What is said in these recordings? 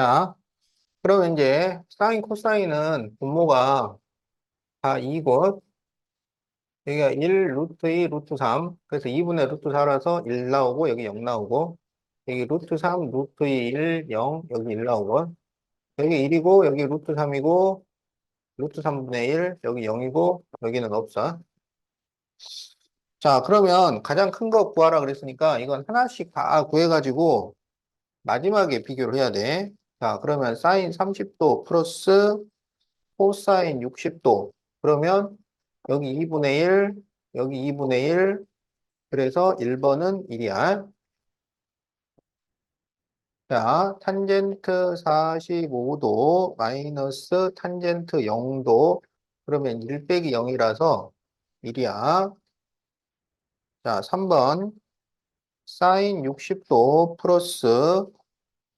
자, 그러면 이제 사인, 코사인은 분모가 다 2고 여기가 1 루트 2 루트 3 그래서 2분의 루트 4라서 1 나오고 여기 0 나오고 여기 루트 3 루트 2 1 0 여기 1 나오고. 여기 1이고 여기 루트 3이고 루트 3분의 1 여기 0이고 여기는 없어. 자 그러면 가장 큰 거 구하라 그랬으니까 이건 하나씩 다 구해가지고 마지막에 비교를 해야 돼. 자, 그러면 사인 30도 플러스 코사인 60도. 그러면 여기 2분의 1, 여기 2분의 1. 그래서 1번은 1이야. 자, 탄젠트 45도 마이너스 탄젠트 0도. 그러면 1 빼기 0이라서 1이야. 자, 3번. 사인 60도 플러스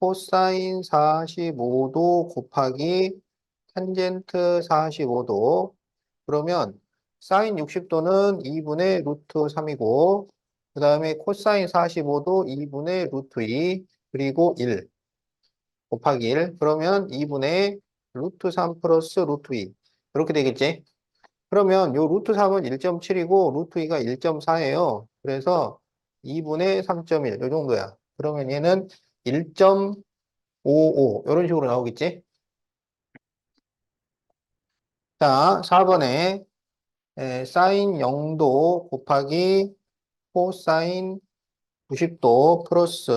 코사인 45도 곱하기 탄젠트 45도 그러면 사인 60도는 2분의 루트 3이고 그 다음에 코사인 45도 2분의 루트 2 그리고 1 곱하기 1 그러면 2분의 루트 3 플러스 루트 2 이렇게 되겠지? 그러면 요 루트 3은 1.7이고 루트 2가 1.4예요. 그래서 2분의 3.1, 요 정도야. 그러면 얘는 1.55, 이런 식으로 나오겠지? 자, 4번에 에, 사인 0도 곱하기 코사인 90도 플러스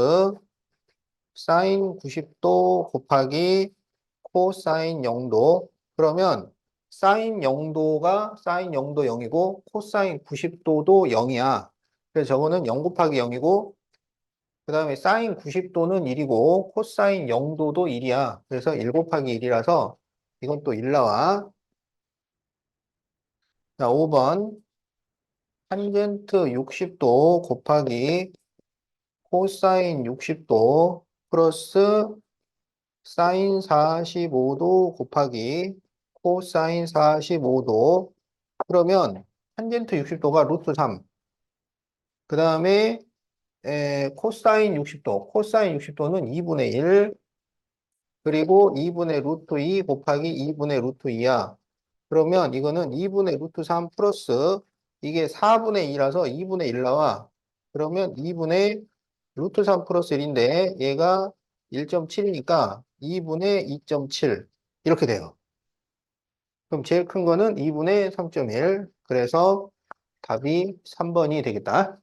사인 90도 곱하기 코사인 0도 그러면 사인 0도가 사인 0도 0이고 코사인 90도도 0이야. 그래서 저거는 0 곱하기 0이고 그 다음에 사인 90도는 1이고 코사인 0도도 1이야. 그래서 1 곱하기 1이라서 이건 또 1 나와. 자, 5번 탄젠트 60도 곱하기 코사인 60도 플러스 사인 45도 곱하기 코사인 45도 그러면 탄젠트 60도가 루트 3. 그 다음 에 코사인 60도. 코사인 60도는 2분의 1 그리고 2분의 루트 2 곱하기 2분의 루트 2야. 그러면 이거는 2분의 루트 3 플러스 이게 4분의 2라서 2분의 1 나와. 그러면 2분의 루트 3 플러스 1인데 얘가 1.7이니까 2분의 2.7 이렇게 돼요. 그럼 제일 큰 거는 2분의 3.1 그래서 답이 3번이 되겠다.